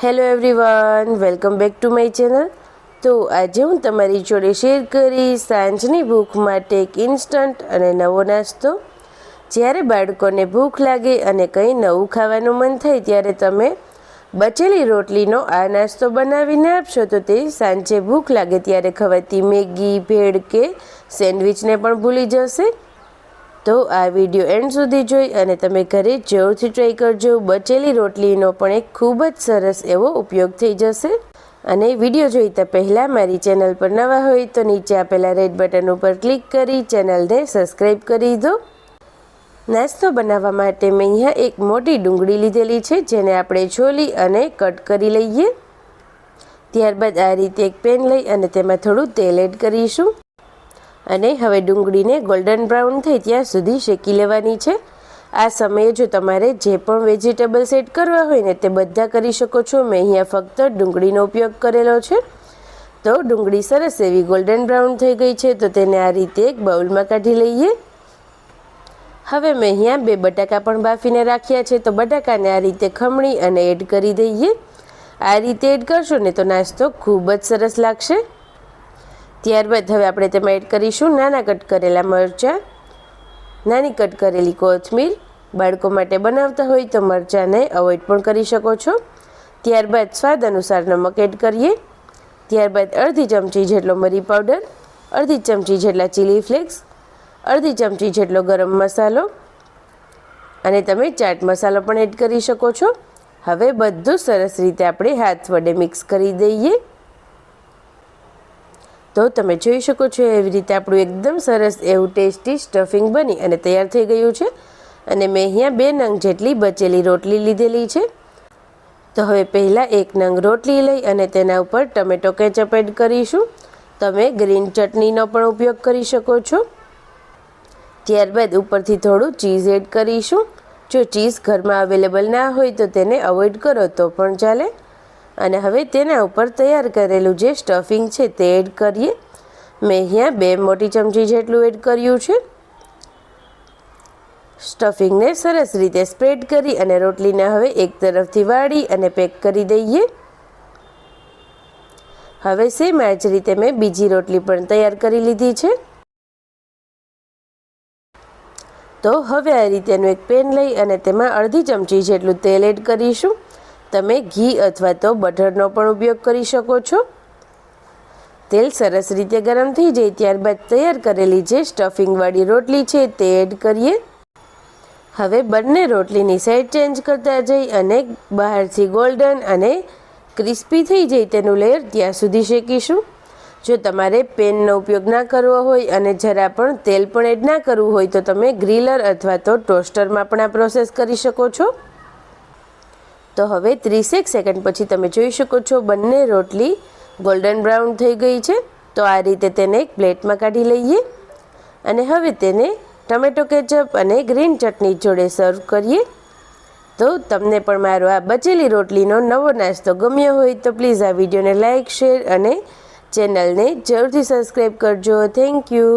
Hello everyone welcome back to my channel તો આજે હું તમારી જોડે શેર કરી સાંજની ભૂખ માટે એક ઇન્સ્ટન્ટ અને નવો નાસ્તો. જ્યારે બાળકોને ભૂખ લાગે અને કંઈ નવું ખાવાનું મન થાય ત્યારે તમે બચેલી રોટલીનો આ નાસ્તો બનાવીને આપશો. તો તે સાંજે ભૂખ લાગે ત્યારે ખવાતી મેગી ભેળ કે સેન્ડવિચને પણ ભૂલી જશે. તો આ વીડિયો એન્ડ સુધી જોઈ અને તમે ઘરે જરૂરથી ટ્રાય કરજો. બચેલી રોટલીનો પણ એક ખૂબ જ સરસ એવો ઉપયોગ થઈ જશે. અને વીડિયો જોઈતા પહેલાં મારી ચેનલ પર નવા હોય તો નીચે આપેલા રેડ બટન ઉપર ક્લિક કરી ચેનલને સબસ્ક્રાઈબ કરી દો. નાસ્તો બનાવવા માટે મેં અહીંયા એક મોટી ડુંગળી લીધેલી છે, જેને આપણે છોલી અને કટ કરી લઈએ. ત્યારબાદ આ રીતે એક પેન લઈ અને તેમાં થોડું તેલ એડ કરીશું. અને હવે ડુંગળીને ગોલ્ડન બ્રાઉન થાય ત્યાં સુધી શેકી લેવાની છે. આ સમયે જો તમારે જે પણ વેજીટેબલ્સ એડ કરવા હોય ને તે બધા કરી શકો છો. મેં અહીંયા ફક્ત ડુંગળીનો ઉપયોગ કરેલો છે. તો ડુંગળી સરસ એવી ગોલ્ડન બ્રાઉન થઈ ગઈ છે, તો તેને આ રીતે એક બાઉલમાં કાઢી લઈએ. હવે મેં અહીંયા બે બટાકા પણ બાફીને રાખ્યા છે, તો બટાકાને આ રીતે ખમણી અને એડ કરી દઈએ. આ રીતે એડ કરશો ને તો નાસ્તો ખૂબ જ સરસ લાગશે. ત્યારબાદ હવે આપણે તેમાં એડ કરીશું નાના કટ કરેલા મરચાં. નાની કટ કરેલી કોથમીર. બાળકો માટે બનાવતા હોય તો મરચાંને અવોઇડ પણ કરી શકો છો. ત્યારબાદ સ્વાદ અનુસાર નમક એડ કરીએ. ત્યારબાદ અડધી ચમચી જેટલો મરી પાવડર અડધી ચમચી જેટલા ચીલી ફ્લેક્સ અડધી ચમચી જેટલો ગરમ મસાલો. અને તમે ચાટ મસાલો પણ એડ કરી શકો છો. હવે બધું સરસ રીતે આપણે હાથ વડે મિક્સ કરી દઈએ. તો તમે જોઈ શકો છો એવી રીતે આપણું એકદમ સરસ એવું ટેસ્ટી સ્ટફિંગ બની અને તૈયાર થઈ ગયું છે. અને મેં અહીંયા બે નંગ જેટલી બચેલી રોટલી લીધેલી છે. તો હવે પહેલાં એક નંગ રોટલી લઈ અને તેના ઉપર ટમેટો કેચઅપ એડ કરીશું. તમે ગ્રીન ચટણીનો પણ ઉપયોગ કરી શકો છો. ત્યારબાદ ઉપરથી થોડું ચીઝ એડ કરીશું. જો ચીઝ ઘરમાં અવેલેબલ ના હોય તો તેને અવોઇડ કરો તો પણ ચાલે. અને હવે તેના ઉપર તૈયાર કરેલું જે સ્ટફિંગ છે તે એડ કરીએ. મેં અહીંયા બે મોટી ચમચી જેટલું એડ કર્યું છે. સ્ટફિંગને સરસ રીતે સ્પ્રેડ કરી અને રોટલીને હવે એક તરફથી વાળી અને પેક કરી દઈએ. હવે સેમ આ જ રીતે મેં બીજી રોટલી પણ તૈયાર કરી લીધી છે. તો હવે આ રીતેનું એક પેન લઈ અને તેમાં અડધી ચમચી જેટલું તેલ એડ કરીશું. તમે ઘી અથવા તો બટરનો પણ ઉપયોગ કરી શકો છો. તેલ સરસ રીતે ગરમ થઈ જાય ત્યારબાદ તૈયાર કરેલી જે સ્ટફિંગવાળી રોટલી છે તે એડ કરીએ. હવે બંને રોટલીની સાઈડ ચેન્જ કરતા જઈ અને બહારથી ગોલ્ડન અને ક્રિસ્પી થઈ જાય તેનું લેયર ત્યાં સુધી શેકીશું. જો તમારે પેનનો ઉપયોગ ના કરવો હોય અને જરા પણ તેલ પણ એડ ના કરવું હોય તો તમે ગ્રીલર અથવા તો ટોસ્ટરમાં પણ આ પ્રોસેસ કરી શકો છો. તો હવે ત્રીસેક સેકન્ડ પછી તમે જોઈ શકો છો બંને રોટલી ગોલ્ડન બ્રાઉન થઈ ગઈ છે. તો આ રીતે તેને એક પ્લેટમાં કાઢી લઈએ અને હવે તેને ટમેટો કેચઅપ અને ગ્રીન ચટણી જોડે સર્વ કરીએ. તો તમને પણ મારો આ બચેલી રોટલીનો નવો નાસ્તો ગમ્યો હોય તો પ્લીઝ આ વિડીયોને લાઇક શેર અને ચેનલને જરૂરથી સબસ્ક્રાઈબ કરજો. Thank you.